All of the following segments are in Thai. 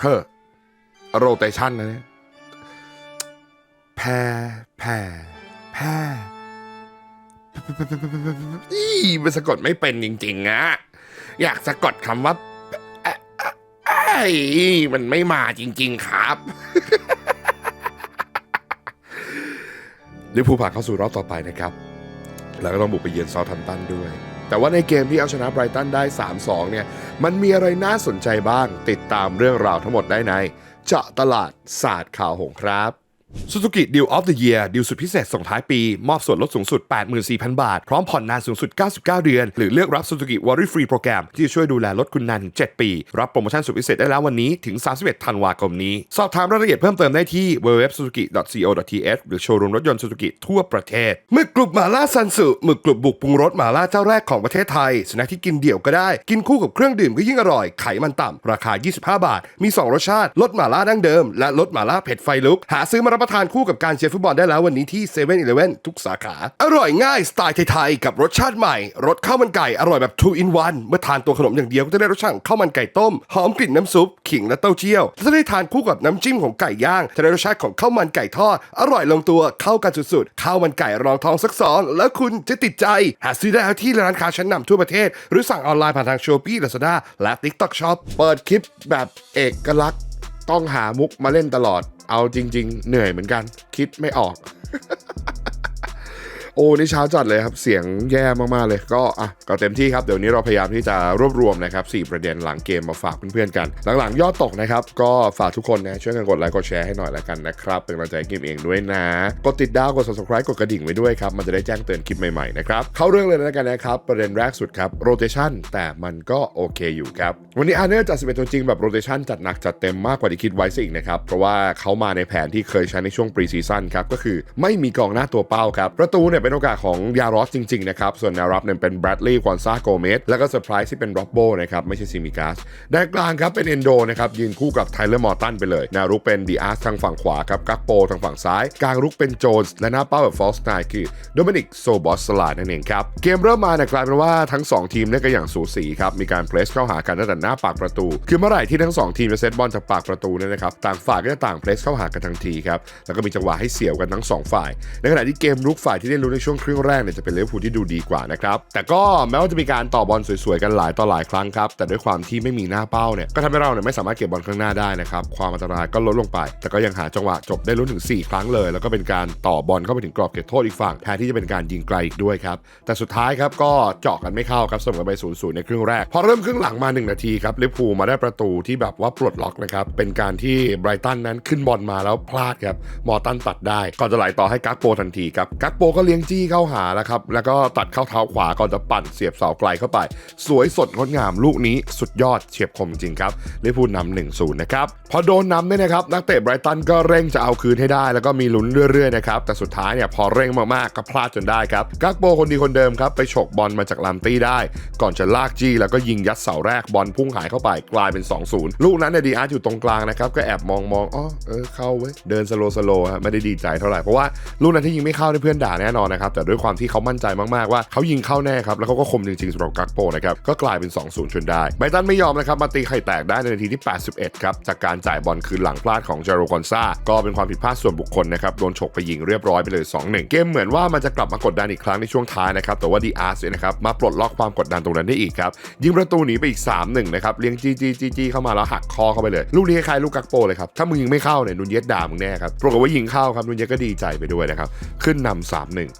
เฮ้อโรเตชันนะเนี่ยแพ้แพ้แพ้อีมันสะกดไม่เป็นจริงๆอะอยากสะกดคำว่าเอ่อเอ่อเอ้ยมันไม่มาจริง ๆ ครับลิเวอร์พูลผ่านเข้าสู่รอบต่อไปนะครับ แล้วก็ต้องบุกไปเยือนซาทัมตันด้วย แต่ว่าในเกมที่เอาชนะไบรตันได้ 3-2 เนี่ย มันมีอะไรน่าสนใจบ้าง ติดตามเรื่องราวทั้งหมดได้ใน เจาะตลาดศาสตร์ข่าวหงครับ Suzuki Deal of the Year ดีลสุดพิเศษส่งท้ายปี มอบส่วนลดสูงสุด 84,000 บาท พร้อมผ่อนนานสูงสุด 99 เดือน หรือเลือกรับ Suzuki Worry Free โปรแกรมที่ช่วยดูแลรถคุณนานถึง 7 ปี รับโปรโมชั่นสุดพิเศษได้แล้ววันนี้ถึง 31 ธันวาคมนี้ สอบถามรายละเอียดเพิ่มเติมได้ที่ www.suzuki.co.th หรือโชว์รูมรถยนต์ Suzuki ทั่วประเทศหมึกกรุบหมาล่าซันสึหมึกกรุบบุกปรุงรสหมาล่าเจ้าแรกของประเทศไทยสน็คที่กินเดี่ยวก็ได้ กินคู่กับเครื่องดื่มก็ยิ่งอร่อย ไขมันต่ำราคา 25 บาท มี 2 รสชาติ รสหมาล่าดั้งเดิม และรสหมาล่าเผ็ดไฟลุก หาซื้อมารับประทานคู่กับการเชียร์ฟุตบอลได้แล้ววันนี้ที่7 e เ e ่ e อทุกสาขา อร่อยง่ายสไตล์ไทยๆกับรสชาติใหม่รสข้าวมันไก่อร่อยแบบ2 in 1เมื่อทานตัวขนมอย่างเดียวก็จะได้รสชาติข้าวมันไก่ต้มหอมกลิ่นน้ำซุปขิงและเต้าเจี้ยวและจะได้ทานคู่กับน้ำจิ้มของไก่ย่างจะได้รสชาติของข้าวมันไก่ทอดอร่อยลงตัวเข้ากันสุดๆข้าวมันไก่รองท้องสักสองแล้วคุณจะติดใจหาซื้อได้แล้วที่ร้านค้าชั้นนำทั่วประเทศ หรือสั่งออนไลน์ผ่านทาง Shopee Lazada และ TikTok Shop เปิดคลิปแบบเอกลักษณ์ ต้องหามุกมาเล่นตลอด เอาจริง ๆ เหนื่อยเหมือนกัน คิดไม่ออก โอ้นี่เช้าจัดเลยครับ เสียงแย่มากๆเลย ก็อะก็เต็มที่ครับ เดี๋ยวนี้เราพยายามที่จะรวบรวมนะครับสประเด็นหลังเกมมาฝากเพื่อนๆกัน หลังๆ ยอดตกนะครับ ก็ฝากทุกคนนะช่วยกันกดไลค์กดแชร์ให้หน่อยละกันนะครับ เป็นกำลังใจให้เกมเองด้วยนะ กดติดดาวกด subscribe กดกระดิ่งไว้ด้วยครับมันจะได้แจ้งเตือนคลิปใหม่ๆนะครับเข้าเรื่องเลยแล้วกันนะครับประเด็นแรกสุดครับ rotation แต่มันก็โอเคอยู่ครับวันนี้อาร์เนอร์จัด11ตัวจริงแบบ rotation จัดหนักจัดเต็มมากกว่าที่คิดไว้ซะอีกนะครับเพราะว่าเขามาในแผนที่เคยใช้ในช่วง pre season ครับก็คือไม่มีกองหน้าตัวเป้าครับประตูเนี่ยเป็นโอกาสของยารอสจริง ๆ นะครับ ส่วนแนวรับเนี่ยเป็นแบรดลีย์ควอนซาโกเมสแล้วก็เซอร์ไพรส์ที่เป็นร็อบโบนะครับไม่ใช่ซิมิกาสแดนกลางครับเป็นเอนโดนะครับยืนคู่กับไทเลอร์มอร์ตันไปเลยแนวรุกเป็นดีอาร์สทางฝั่งขวาครับกักโปทางฝั่งซ้าย กลางรุกเป็นโจนส์และหน้าเป้าแบบฟอลสไนคือโดมินิกโซบอสสลาดนั่นเองครับเกมเริ่มมาเนี่ยกลายเป็นว่าทั้ง 2 ทีมเนี่ยก็อย่างสูสีครับมีการเพรสเข้าหากันตั้งแต่หน้าปากประตู คือเมื่อไหร่ที่ทั้ง 2 ทีมจะเซตบอลจากปากประตูเนี่ยนะครับต่างฝ่ายก็จะต่างเพรสเข้าหากันทันทีครับแล้วก็มีจังหวะให้เสียวกันทั้ง 2 ฝ่าย ในขณะที่เกมรุกฝ่ายที่ได้รู้นในช่วงครึ่งแรกเนี่ยจะเป็นเลเวอร์พูลที่ดูดีกว่านะครับ แต่ก็แม้ว่าจะมีการต่อบอลสวยๆกันหลายต่อหลายครั้งครับ แต่ด้วยความที่ไม่มีหน้าเป้าเนี่ย ก็ทำให้เราเนี่ยไม่สามารถเก็บบอลข้างหน้าได้นะครับ ความอันตรายก็ลดลงไป แต่ก็ยังหาจังหวะจบได้ลุ้นถึง 4 ครั้งเลย แล้วก็เป็นการต่อบอลเข้าไปถึงกรอบเขตโทษอีกฝั่งแทนที่จะเป็นการยิงไกลอีกด้วยครับ แต่สุดท้ายครับก็เจาะกันไม่เข้าครับเสมอไป0ูนย์ในครึ่งแรก พอเริ่มครึ่งหลังมา 1 นาทีครับลิเวอร์พูลมาได้ประตูที่แบบว่าปลดล็อกนะครับ เป็นการที่ไบรตันนั้นขึ้นบอลมาแล้วพลาดครับ มอตันตัดได้ ก่อนจะไหลต่อให้กักโปทันทีครับ กักโปก็เลี้ยงจี้เข้าหาแล้วครับ แล้วก็ตัดเข้าเท้าขวาก่อนจะปั่นเสียบเสาไกลเข้าไป สวยสดงดงามลูกนี้สุดยอดเฉียบคมจริงครับลิพูลนำหนึ่งศูนย์นะครับ พอโดนนำเนี่ยนะครับ นักเตะไบรตันก็เร่งจะเอาคืนให้ได้ แล้วก็มีลุ้นเรื่อยๆนะครับ แต่สุดท้ายเนี่ยพอเร่งมากๆก็พลาดจนได้ครับกักโปคนดีคนเดิมครับไปฉกบอลมาจากลามตี้ได้ ก่อนจะลากจี้แล้วก็ยิงยัดเสาแรกบอลพุ่งหายเข้าไปกลายเป็น 2-0 ลูกนั้นเนี่ยดีอาร์ตอยู่ตรงกลางนะครับก็แอบมองมองอ๋อเออเข้าเว้ยเดินสโลสโลฮะไม่ได้ดีใจเท่าไหร่เพราะว่าลูกนั้นที่ยิงไม่เข้าเนี่ยเพื่อนด่าแน่นอนนะครับแต่ด้วยความที่เขามั่นใจมากๆว่าเขายิงเข้าแน่ครับแล้วเขาก็คมจริงๆสำหรับกักโปนะครับก็กลายเป็น 2-0 จนได้ไบรตันไม่ยอมนะครับมาตีไข่แตกได้ในนาทีที่ 81 ครับจากการจ่ายบอลคืนหลังพลาดของเจโรกอนซาก็เป็นความผิดพลาดส่วนบุคคลนะครับโดนฉกไปยิงเรียบร้อยไปเลย 2-1 เกมเหมือนว่ามันจะกลับมากดดันอีกครั้งในช่วงท้ายนะครับแต่ว่าดีอาร์สเนี่ยนะครับมาปลดล็อกความกดดันตรงนั้นได้อีกครับยิงประตูหนีไปอีก 3-1 นะครับเลี้ยงจีจีจีจีเข้ามาแล้วหักคอเข้าไปเลย ลูกนี้คล้ายลูกกักโปเลยครับถ้ามึงยิงไม่เข้าเนี่ยนุนเยสด่ามึงแน่ครับปรากฏว่ายิงเข้าครับนุนเยสก็ดีใจไปด้วยนะครับขึ้นนำ3-1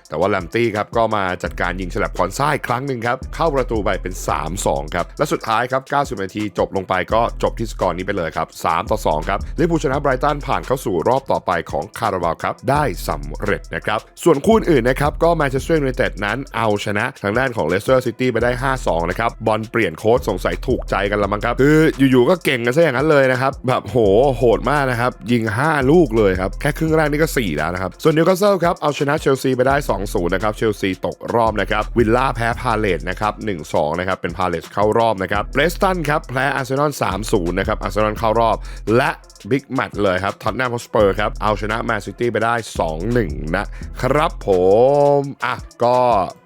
แต่ว่าแลมตี้ครับก็มาจัดการยิงฉลับคอนซ่าอีกครั้งหนึ่งครับ เข้าประตูไปเป็น 3-2 ครับ และสุดท้ายครับ 90 นาทีจบลงไปก็จบที่สกอร์นี้ไปเลยครับ3ต่อ2ครับลิเวอร์พูลชนะไบรตันผ่านเข้าสู่รอบต่อไปของคาราบาวครับ ได้สำเร็จนะครับ ส่วนคู่อื่นนะครับ ก็แมนเชสเตอร์ยูไนเต็ดนั้นเอาชนะทางด้านของเลสเตอร์ซิตี้ไปได้ 5-2 นะครับ บอลเปลี่ยนโค้ชสงสัยถูกใจกันละมั้งครับ คืออยู่ๆก็เก่งกันซะอย่างนั้นเลยนะครับแบบโหโหดมากนะครับยิง 5 ลูกเลยครับแค่ครึ่งแรกนี่ก็ 4 แล้วนะครับส่วนนิวคาสเซิลครับเอาชนะเชลซีไปได้2-0นะครับเชลซีตกรอบนะครับวิลล่าแพ้พาเลตนะครับ1-2นะครับเป็นพาเลตเข้ารอบนะครับเบรสตันครับแพ้อาร์เซนอล3-0นะครับอาร์เซนอลเข้ารอบ และบิ๊กแมตช์เลยครับท็อตแนมฮอสเปอร์ครับเอาชนะแมนซิตี้ไปได้ 2-1 นะครับผมอะก็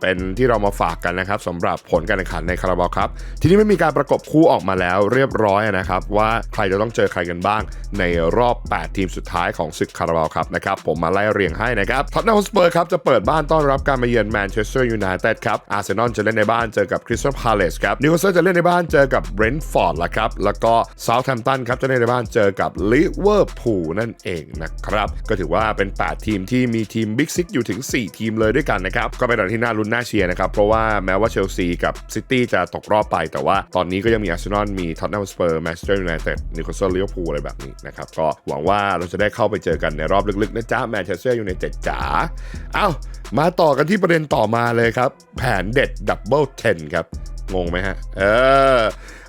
เป็นที่เรามาฝากกันนะครับสำหรับผลการแข่งขันในคาราบาวครับ ทีนี้ไม่มีการประกบคู่ออกมาแล้วเรียบร้อยนะครับ ว่าใครจะต้องเจอใครกันบ้างในรอบ 8 ทีมสุดท้ายของศึกคาราบาวครับนะครับผมมาไล่เรียงให้นะครับท็อตแนมฮอสเปอร์ครับจะเปิดบ้านต้อนรับการมาเยือนแมนเชสเตอร์ยูไนเต็ดครับ อาร์เซนอลจะเล่นในบ้านเจอกับคริสตัลพาเลสครับ นิวคาสเซิลจะเล่นในบ้านเจอกับเบรนท์ฟอร์ดละครับ แล้วก็เซาท์แฮมป์ตันครับจะเล่นในบ้านเจอกับลิเวอร์พูลนั่นเองนะครับ ก็ถือว่าเป็น 8 ทีมที่มีทีมบิ๊กซิกอยู่ถึง 4 ทีมเลยด้วยกันนะครับ ก็เป็นอะไรที่น่าลุ้นน่าเชียร์นะครับ เพราะว่าแม้ว่าเชลซีกับซิตี้จะตกรอบไป แต่ว่าตอนนี้ก็ยังมีอาร์เซนอล มีท็อตแนมสเปอร์แมนเชสเตอร์ยูไนเต็ด นิวคาสเซิลลิเวอร์พูลอะไรแบบนี้นะครับ ก็หวังว่าเราจะได้เข้าไปเจอกันในรอบลึกๆนะจ๊ะแมนเชสเตอร์ยูไนเต็ดจ๋า เอ้ามาต่อกันที่ประเด็นต่อมาเลยครับ แผนเด็ดดับเบิลเทนครับ งงไหมฮะ เออ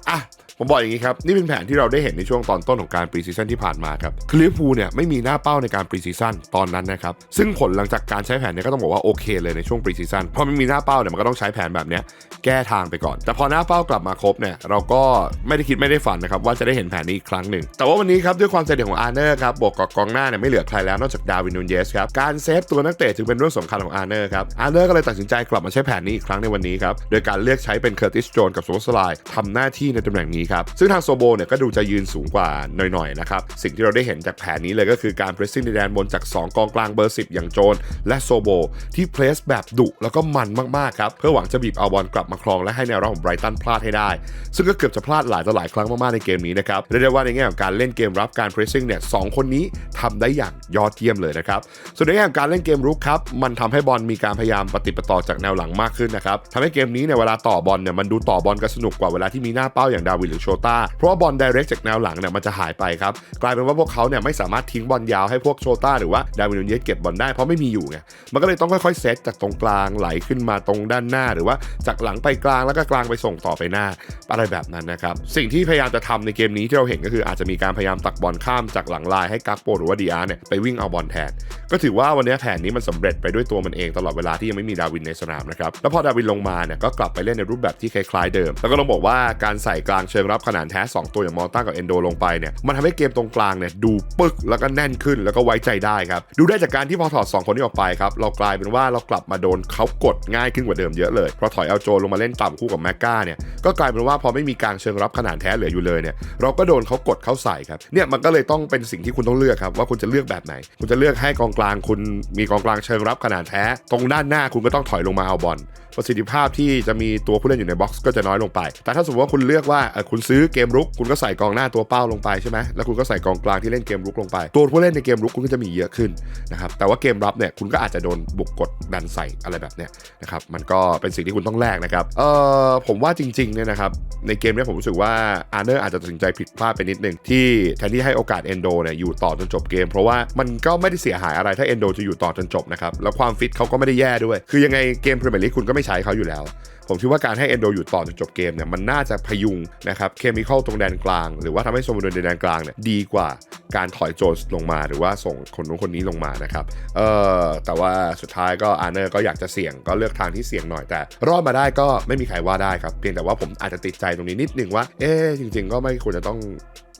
อะ ผมบอกอย่างนี้ครับ นี่เป็นแผนที่เราได้เห็นในช่วงตอนต้นของการปรีซีซั่นที่ผ่านมาครับคลิปพูเนี่ยไม่มีหน้าเป้าในการปรีซีซั่นตอนนั้นนะครับซึ่งผลหลังจากการใช้แผนเนี้ก็ต้องบอกว่าโอเคเลยในช่วงปรีซีซั่นเพราะไม่มีหน้าเป้าเนี่ยมันก็ต้องใช้แผนแบบเนี้ยแก้ทางไปก่อน แต่พอหน้าเป้ากลับมาครบเนี่ยเราก็ไม่ได้คิดไม่ได้ฝันนะครับว่าจะได้เห็นแผนนี้อีกครั้งหนึ่ง แต่ว่าวันนี้ครับด้วยความใจเด็ดของอาร์เนอร์ครับบวกกับกองหน้าเนี่ยไม่เหลือใครแล้วนอกจากดาวินนูนเยสครับการเซฟตัวนักเตะจึงเป็นเรื่องสำคัญของอาร์เนอร์ครับอาร์เนอร์ก็เลยตัดสินใจกลับมาใช้แผนนี้อีกครั้งในวันนี้ครับโดยการเลือกใช้เป็นเคอร์ติสโจนกับโซสไลทำหน้าที่ในตำแหน่งนี้ครับ ซึ่งทางโซโบเนี่ยก็ดูจะยืนสูงกว่าหน่อยๆนะครับ สิ่งที่เราได้เห็นจากแผนนี้เลยก็คือการเพรสซิ่งในแดนบนจาก 2 กองกลางเบอร์ 10 อย่างโจนและโซโบ ที่เพรสแบบดุแล้วก็มันมากๆครับ เพื่อหวังจะบีบเอาบอลกลับมาครองและให้แนวรับของไบรตันพลาดให้ได้ ซึ่งก็เกือบจะพลาดหลายต่อหลายครั้งมากๆในเกมนี้นะครับเรียกได้ว่าในแง่ของการเล่นเกมรับการเพรสซิ่งเนี่ยสองคนนี้ทำได้อย่างยอดเยี่ยมเลยนะครับส่วนในแง่ของการเล่นเกมรุกครับมันทำให้บอลมีการพยายามปฏิปต่อจากแนวหลังมากขึ้นนะครับทำให้เกมนี้เนี่ยเวลาต่อบอลเนี่ยมันดูต่อบอลกันสนุกกว่าเวลาที่มีหน้าเป้าอย่างดาวินหรือโชต้าเพราะบอลไดเรกจากแนวหลังเนี่ยมันจะหายไปครับกลายเป็นว่าพวกเขาเนี่ยไม่สามารถทิ้งบอลยาวให้พวกโชต้าหรือว่าดาวินนูนเยสเก็บบอลได้เพราะไม่มีอยู่ไงมันก็เลยต้องค่อยๆเซตจากตรงกลางไหลขึ้นมาตรงด้านหน้า หรือว่าจากหลังไปกลางแล้วก็กลางไปส่งต่อไปหน้าอะไรแบบนั้นนะครับสิ่งที่พยายามจะทำในเกมนี้ที่เราเห็นก็คืออาจจะมีการพยายามตักบอลข้ามจากหลังลายให้กักโปหรือว่าดีอาร์เนี่ยไปวิ่งเอาบอลแทน ก็ถือว่าวันนี้แผนนี้มันสำเร็จไปด้วยตัวมันเองตลอดเวลาที่ยังไม่มีดาวินในสนามนะครับแล้วพอดาวินลงมาเนี่ยก็กลับไปเล่นในรูปแบบที่คล้ายๆเดิม แล้วก็ต้องบอกว่าการใส่กลางเชิงรับขนาดแท้ 2 ตัวอย่างมอลต้ากับเอนโดลงไปเนี่ยมันทำให้เกมตรงกลางเนี่ยดูปึกแล้วก็แน่นขึ้นแล้วก็ไว้ใจได้ครับ ดูได้จากการที่พอถอด 2 คนนี้ออกไปครับเรากลายเป็นว่าเรากลับมาโดนเขากดง่ายขึ้นกว่าเดิมเยอะเลยเพราะถอยเอาโจลงมาเล่นต่ำคู่กับแมกกาเนี่ยก็กลายเป็นว่าพอไม่มีกลางเชิงรับขนาดแท้เหลืออยู่เลยเนี่ยเราก็โดนเขากดเข้าใส่ครับเนี่ยมันก็เลยต้องเป็นสิ่งที่คุณต้องเลือกครับว่าคุณจะเลือกแบบไหน คุณจะเลือกให้กองกลางคุณมีกองกลางเชิงรับขนาดแท้ ตรงด้านหน้าคุณก็ต้องถอยลงมาเอาบอล ประสิทธิภาพที่จะมีตัวผู้เล่นอยู่ในบ็อกซ์ก็จะน้อยลงไป แต่ถ้าสมมติว่าคุณเลือกว่าคุณซื้อเกมรุก คุณก็ใส่กองหน้าตัวเป้าลงไปใช่ไหมแล้วคุณก็ใส่กองกลางที่เล่นเกมรุกลงไป ตัวผู้เล่นในเกมรุกคุณก็จะมีเยอะขึ้นนะครับแต่ว่าเกมรับเนี่ยคุณก็อาจจะโดนบุกกดดันใส่อะไรแบบเนี้ยนะครับมันก็เป็นสิ่งที่คุณต้องแลกนะครับเอ่อผมว่าจริงๆเนี่ยนะครับในเกมนี้ผมรู้สึกว่าอาร์เนอร์อาจจะตัดสินใจผิดพลาดไปนิดนึงที่แทนที่ให้โอกาสเอนโดเนี่ยอยู่ต่อจนจบเกม เพราะว่ามันก็ไม่ได้เสียหายอะไรถ้าเอนโดจะอยู่ต่อจนจบนะครับแล้วความฟิตเขาก็ไม่ได้แย่ด้วย คือยังไงเกมพรีเมียร์ลีกคุณก็ไม่ใช้เขาอยู่แล้ว ผมคิดว่าการให้เอนโดอยู่ต่อจนจบเกมเนี่ยมันน่าจะพยุงนะครับเคมีคอลตรงแดนกลาง หรือว่าทำให้สมดุลในแดนกลางเนี่ยดีกว่าการถอยโจนส์ลงมาหรือว่าส่งคนนู้นคนนี้ลงมานะครับเออแต่ว่าสุดท้ายก็อาร์เนอร์ก็อยากจะเสี่ยงก็เลือกทางที่เสี่ยงหน่อยแต่รอดมาได้ก็ไม่มีใครว่าได้ครับเพียงแต่ว่าผมอาจจะติดใจตรงนี้นิดนึงว่าเอ๊จริง ๆ ก็ไม่ควรจะต้อง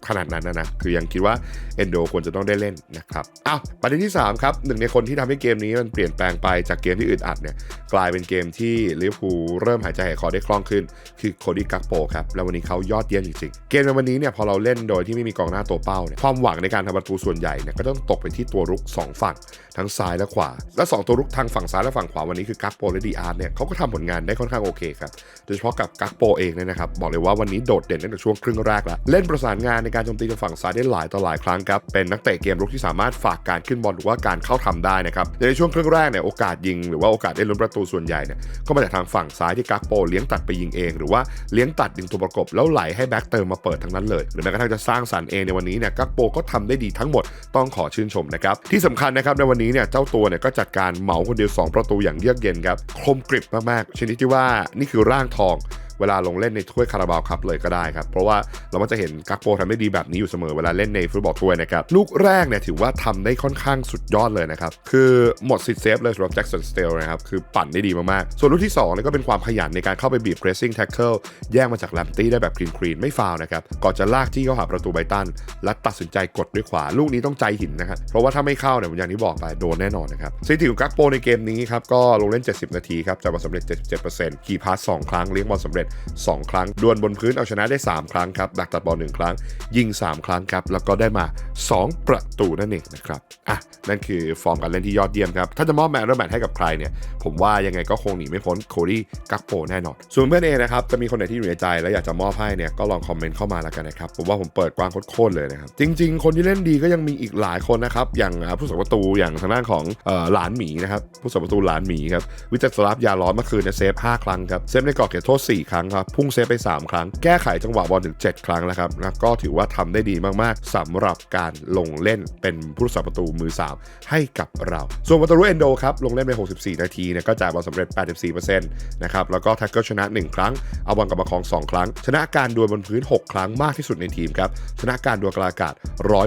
ขนาดนั้นนะนะคือยังคิดว่าเอนโดควรจะต้องได้เล่นนะครับอ้าวประเด็นที่ 3 ครับหนึ่งในคนที่ทำให้เกมนี้มันเปลี่ยนแปลงไปจากเกมที่อึดอัดเนี่ยกลายเป็นเกมที่ลิเวอร์พูลเริ่มหายใจหายคอได้คล่องขึ้น คือโคดี้กักโปครับแล้ววันนี้เขายอดเยี่ยมจริงๆเกมในวันนี้เนี่ยพอเราเล่นโดยที่ไม่มีกองหน้าตัวเป้าเนี่ยความหวังในการทำประตูส่วนใหญ่เนี่ยก็ต้องตกไปที่ตัวรุก 2 ฝั่งทั้งซ้ายและขวา และ 2 ตัวรุกทางฝั่งซ้ายและฝั่งขวาวันนี้คือกักโปและดีอาร์เนี่ยเขาก็ทำผลงานได้ค่อนข้างโอเคครับโดยเฉพาะกับกักโปเองเนี่ยนะครับบอกเลยว่าวันนี้โดดเด่นตั้งแต่ช่วงครึ่งแรกแล้วเล่นประสานงานในการโจมตีจากฝั่งซ้ายได้หลายต่อหลายครั้งครับ เป็นนักเตะเกมรุกที่สามารถฝากการขึ้นบอลหรือว่าการเข้าทำได้นะครับ ในช่วงครึ่งแรกเนี่ยโอกาสยิงหรือว่าโอกาสได้ลุ้นประตูส่วนใหญ่เนี่ยก็มาจากทางฝั่งซ้ายที่กักโปเลี้ยงตัดไปยิงเอง หรือว่าเลี้ยงตัดยิงตัวประกบแล้วไหลให้แบ็กเติมมาเปิดทั้งนั้นเลย หรือแม้กระทั่งจะสร้างสรรค์เองในวันนี้เนี่ยกักโปก็ทำได้ดีทั้งหมดต้องขอชื่นชมนะครับที่สำคัญนะครับในวันนี้เนี่ยเจ้าตัวเนี่ยก็จัดการเหมาคนเดียวสองประตูอย่างเยือกเย็นครับคมกริบมากๆชนิดที่ว่านี่คือร่างทอง เวลาลงเล่นในถ้วยคาราบาวครับเลยก็ได้ครับ เพราะว่าเรามักจะเห็นกักโปทำได้ดีแบบนี้อยู่เสมอเวลาเล่นในฟุตบอลถ้วยนะครับ ลูกแรกเนี่ยถือว่าทำได้ค่อนข้างสุดยอดเลยนะครับ คือหมดสิทธิ์เซฟเลยสำหรับแจ็คสันสเตลนะครับ คือปั่นได้ดีมากๆ ส่วนลูกที่2เนี่ยก็เป็นความขยันในการเข้าไปบีบ pressing tackle แย่งมาจากแลมตี้ได้แบบคลีนคลีนไม่ฟาวนะครับก่อนจะลากที่เข้าหาประตูไบตันและตัดสินใจกดด้วยขวาลูกนี้ต้องใจหินนะครับเพราะว่าถ้าไม่เข้าเนี่ยอย่างที่บอกไปโดนแน่นอนนะครับสถิติของกักโปในเกมนี้ครับก็ลงเล่น 70 นาทีครับจากบอลสำเร็จ 77%ขี่พาส2ครั้งเลี้ยงบอลสำเร็จ2 ครั้ง ดวลบนพื้นเอาชนะได้ 3 ครั้งครับ ดักตัดบอล1ครั้ง ยิง 3 ครั้งครับ แล้วก็ได้มา 2 ประตูนั่นเองนะครับ อะ นั่นคือฟอร์มการเล่นที่ยอดเยี่ยมครับ ถ้าจะมอบแมนเดอร์แมทให้กับใครเนี่ย ผมว่ายังไงก็คงหนีไม่พ้นโคดี้กักโปแน่นอน ส่วนเพื่อนเองนะครับ จะมีคนไหนที่อยู่ในใจและอยากจะมอบให้เนี่ย ก็ลองคอมเมนต์เข้ามาแล้วกันนะครับ ผมว่าผมเปิดกว้างโคตรๆเลยนะครับ จริง ๆ คนที่เล่นดีก็ยังมีอีกหลายคนนะครับ อย่างผู้สักประตูอย่างทางด้านของหลานหมีนะครับ ผู้สักประตูหลานหมีครับ วิจัยสลับยาร้อนเมื่อคืนเนี่ยเซฟ5ครั้งครับ เซฟในกรอบเขตโทษ4ครั้งครับพุ่งเซฟไป 3 ครั้ง แก้ไขจังหวะบอลถึง 7 ครั้งแล้วครับแล้วก็ถือว่าทำได้ดีมากๆสำหรับการลงเล่นเป็นผู้รักษาประตูมือ 3 ให้กับเรา ส่วนวัตรุเอนโดครับลงเล่นไป 64 นาทีเนี่ยก็จ่ายบอลสำเร็จ 84%นะครับแล้วก็แท็กเกิลชนะ 1 ครั้ง เอาบอลกลับมาครอง 2 ครั้ง ชนะการดวลบนพื้น 6 ครั้งมากที่สุดในทีมครับชนะการดวลกลางอากาศ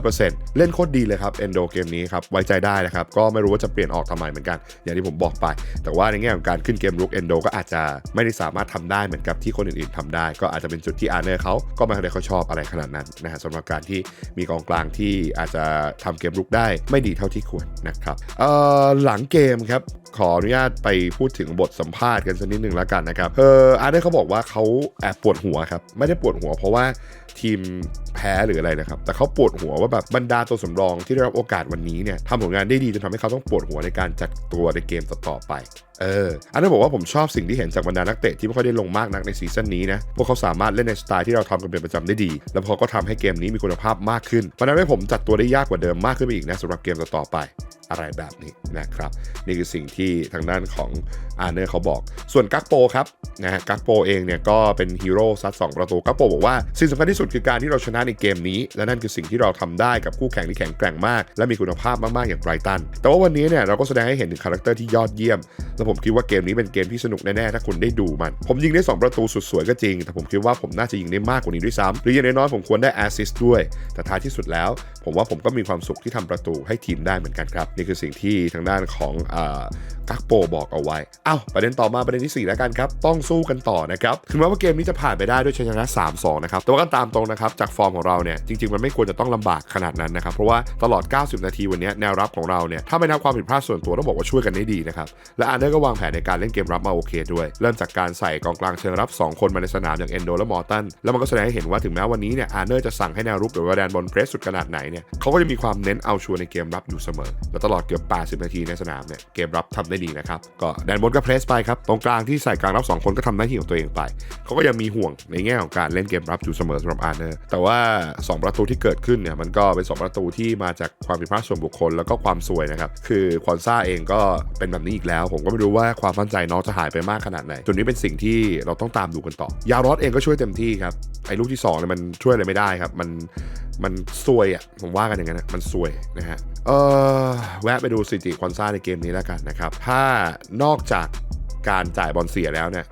100%เล่นโคตรดีเลยครับเอนโดเกมนี้ครับไว้ใจได้นะครับก็ไม่รู้ว่าจะเปลี่ยนออกทำไมเหมือนกัน อย่างที่ผมบอกไป แต่ว่าในแง่ของการขึ้นเกมรุกเอนโดก็อาจจะไม่ได้สามารถทำได้เหมือนกับที่คนอื่นๆทำได้ ก็อาจจะเป็นจุดที่อาร์เนอร์เขาก็ไม่ได้เขาชอบอะไรขนาดนั้นนะฮะสำหรับการที่มีกองกลางที่อาจจะทำเกมรุกได้ไม่ดีเท่าที่ควรนะครับหลังเกมครับ ขออนุญาตไปพูดถึงบทสัมภาษณ์กันสักนิดหนึ่งแล้วกันนะครับเอออาร์เนอร์เขาบอกว่าเขาแอบปวดหัวครับ ไม่ได้ปวดหัวเพราะว่าทีมแพ้หรืออะไรนะครับ แต่เขาปวดหัวว่าแบบบรรดาตัวสำรองที่ได้รับโอกาสวันนี้เนี่ยทำผลงานได้ดีจนทำให้เขาต้องปวดหัวในการจัดตัวในเกมต่อๆไปเอออันนั้นบอกว่าผมชอบสิ่งที่เห็นจากบรรดานักเตะที่ไม่ค่อยได้ลงมากนักในซีซั่นนี้นะ พวกเขาสามารถเล่นในสไตล์ที่เราทำกันเป็นประจำได้ดี แล้วพอก็ทำให้เกมนี้มีคุณภาพมากขึ้นมันทำให้ผมจัดตัวได้ยากกว่าเดิมมากขึ้นไปอีกนะสำหรับเกมต่อๆไปอะไรแบบนี้นะครับ นี่คือสิ่งทีทางด้านของอาร์เนอร์เขาบอก ส่วนกักโปครับนะฮะกักโปเองเนี่ยก็เป็นฮีโร่ซัด2ประตูกักโปบอกว่าสิ่งสำคัญที่สุดคือการที่เราชนะในเกมนี้ และนั่นคือสิ่งที่เราทำได้กับคู่แข่งที่แข็งแกร่งมาก และมีคุณภาพมาก ๆ อย่างไบรตัน แต่ว่าวันนี้เนี่ยเราก็แสดงให้เห็นถึงคาแรคเตอร์ที่ยอดเยี่ยม และผมคิดว่าเกมนี้เป็นเกมที่สนุกแน่ ๆ ถ้าคุณได้ดูมัน ผมยิงได้ 2 ประตูสุดสวยก็จริง แต่ผมคิดว่าผมน่าจะยิงได้มากกว่านี้ด้วยซ้ำหรืออย่างน้อยๆผมควรได้แอสซิสต์ด้วย แต่ท้ายที่สุดแล้ว ผมว่าผมก็มีความสุขที่ทำประตูให้ทีมได้เหมือนกันครับนี่คือสิ่งที่ทางด้านของกักโปบอกเอาไว้ เอ้าประเด็นต่อมาประเด็นที่ 4 แล้วกันครับ ต้องสู้กันต่อนะครับ ถึงแม้ว่าเกมนี้จะผ่านไปได้ด้วยชัยชนะ 3-2 นะครับ แต่ว่ากันตามตรงนะครับ จากฟอร์มของเราเนี่ย จริง ๆ มันไม่ควรจะต้องลำบากขนาดนั้นนะครับ เพราะว่าตลอด 90 นาทีวันนี้แนวรับของเราเนี่ย ถ้าไม่นับความผิดพลาดส่วนตัวต้องบอกว่าช่วยกันได้ดีนะครับ และอาร์เนอร์ก็วางแผนในการเล่นเกมรับมาโอเคด้วย เริ่มจากการใส่กองกลางเชิงรับ 2 คนมาในสนามอย่างเอนโดและมอร์ตัน แล้วมันก็แสดงให้เห็นว่าถึงแม้วันนี้เนี่ยอาร์เนอร์จะสั่งให้แนวรุกหรือว่าแดนบอลเพรสสุดขนาดไหนเนี่ยเขาก็จะมีความเน้นเอาชัวร์ในเกมรับอยู่เสมอ และตลอดเกือบ 80 นาทีในสนามเนี่ยเกมรับททำได้ดีนะครับ ก็แดนบนก็เพรสไปครับ ตรงกลางที่ใส่กลางรับ 2 คนก็ทำหน้าที่ของตัวเองไป เขาก็ยังมีห่วงในแง่ของการเล่นเกมรับอยู่เสมอสำหรับอาร์เนอร์แต่ว่า 2 ประตูที่เกิดขึ้นเนี่ยมันก็เป็น 2 ประตูที่มาจากความผิดพลาดส่วนบุคคลแล้วก็ความซวยนะครับ คือควอนซ่าเองก็เป็นแบบนี้อีกแล้ว ผมก็ไม่รู้ว่าความมั่นใจน้องจะหายไปมากขนาดไหนจุดนี้เป็นสิ่งที่เราต้องตามดูกันต่อ ยารอสเองก็ช่วยเต็มที่ครับไอ้ลูกที่2เนี่ยมันช่วยอะไรไม่ได้ครับมันมันซวยอะผมว่ากันอย่างนั้นนะมันซวยนะฮะ เออแวะไปดูสิติควอนซ่าในเกมนี้แล้วกันนะครับ ถ้านอกจากการจ่ายบอลเสียแล้วเนี่ย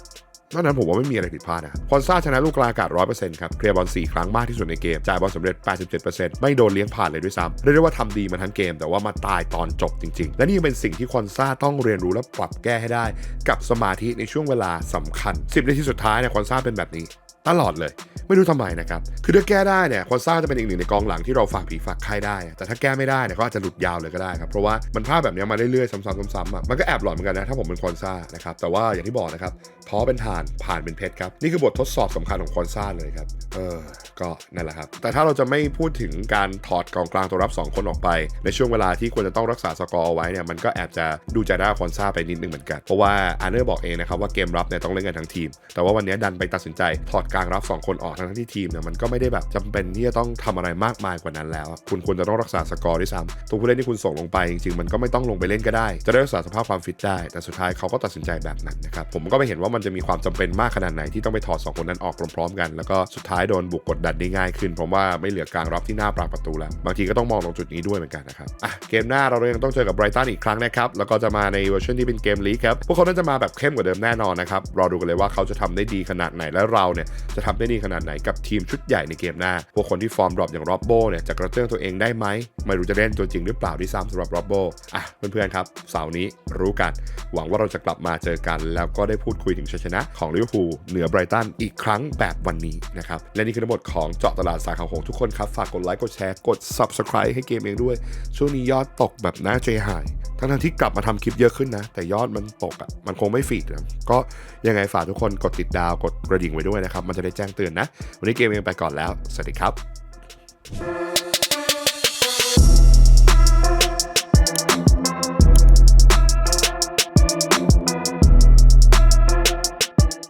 นอกนั้นผมว่าไม่มีอะไรผิดพลาดนะครับคอนซ่าชนะลูกกลางอากาศ 100%ครับ เคลียร์บอล 4 ครั้งมากที่สุดในเกม จ่ายบอลสำเร็จ 87%ไม่โดนเลี้ยงผ่านเลยด้วยซ้ำเรียกได้ว่าทำดีมาทั้งเกม แต่ว่ามาตายตอนจบจริง ๆ และนี่เป็นสิ่งที่คอนซ่าต้องเรียนรู้และปรับแก้ให้ได้ กับสมาธิในช่วงเวลาสำคัญ 10 นาทีสุดท้ายเนี่ยคอนซ่าเป็นแบบนี้ ตลอดเลย ไม่รู้ทำไมนะครับ คือถ้าแก้ได้เนี่ยคอนซ่าจะเป็นอีกหนึ่งในกองหลังที่เราฝากผีฝากไข้ได้ แต่ถ้าแก้ไม่ได้เนี่ยเขาอาจจะหลุดยาวเลยก็ได้ครับ เพราะว่ามันพลาดแบบนี้มาเรื่อยๆ ซ้ำๆซ้ำๆอะมันก็แอบหลอนเหมือนกันนะถ้าผมเป็นคอนซ่านะครับ แต่ว่าอย่างที่บอกนะครับท้อเป็นฐานผ่านเป็นเพชรครับ นี่คือบททดสอบสำคัญของคอนซ่าเลยครับ เออ ก็นั่นแหละครับ แต่ถ้าเราจะไม่พูดถึงการถอดกองกลางตัวรับ 2 คนออกไป ในช่วงเวลาที่ควรจะต้องรักษาสกอร์เอาไว้เนี่ยมันก็แอบจะดูใจได้คอนซ่าไปนิดนึงเหมือนกัน เพราะว่าอาร์เนอร์บอกเองนะครับว่าเกมรับเนี่ยต้องเล่นกันทั้งทีม แต่ว่าวันนี้ดันไปตัดสินใจถอดกลางรับ2คนออกทั้งที่ทีมเนี่ยมันก็ไม่ได้แบบจำเป็นที่จะต้องทำอะไรมากมายกว่านั้นแล้ว คุณควรจะต้องรักษาสกอร์ด้วยซ้ำตัวผู้เล่นที่คุณส่งลงไปจริงๆมันก็ไม่ต้องลงไปเล่นก็ได้ จะได้รักษาสภาพความฟิตได้แต่สุดท้ายเขาก็ตัดสินใจแบบนั้นนะครับผมก็ไม่เห็นว่ามันจะมีความจำเป็นมากขนาดไหนที่ต้องไปถอดสองคนนั้นออกพร้อมๆกัน แล้วก็สุดท้ายโดนบุกกดดันได้ง่ายขึ้นเพราะว่าไม่เหลือกลางรับที่หน้าปรางประตูแล้วบางทีก็ต้องมองตรงจุดนี้ด้วยเหมือนกันนะครับอะเกมหน้าเรายังต้องเจอกับไบรตันอีกครั้งนะครับแล้วก็จะมาในเวอร์ชันที่เป็นเกมลีกครับพวกเขาน่าจะมาแบบเข้มกว่าเดิมแน่นอนนะครับรอดูกันเลยว่าเขาจะทำได้ดีขนาดไหนและเราเนี่ยจะทำได้ดีขนาดไหนกับทีมชุดใหญ่ในเกมหน้า พวกคนที่ฟอร์มดรอปอย่างร็อบโบเนี่ยจะกระเตื้องตัวเองได้ไหม ไม่รู้จะเล่นตัวจริงหรือเปล่าที่ซ้ำสำหรับร็อบโบอะเพื่อนๆครับเสาร์นี้รู้กัน หวังว่าเราจะกลับมาเจอกัน แล้วก็ได้พูดคุยถึงชัยชนะของลิเวอร์พูลเหนือไบรตันอีกครั้งแบบวันนี้นะครับและนี่คือทั้งหมดของเจาะตลาดสาขาของทุกคนครับฝากกดไลค์กดแชร์กด subscribe ให้เกมเองด้วย ช่วงนี้ยอดตกแบบน่าใจหายทั้งที่กลับมาทำคลิปเยอะขึ้นนะ แต่ยอดมันตกอะ่ะมันคงไม่ฟีดนะก็ยังไงฝากทุกคนกดติดดาวกดกระดิ่งไว้ด้วยนะครับมันจะได้แจ้งเตือนนะ วันนี้เกมเองไปก่อนแล้ว สวัสดีครับ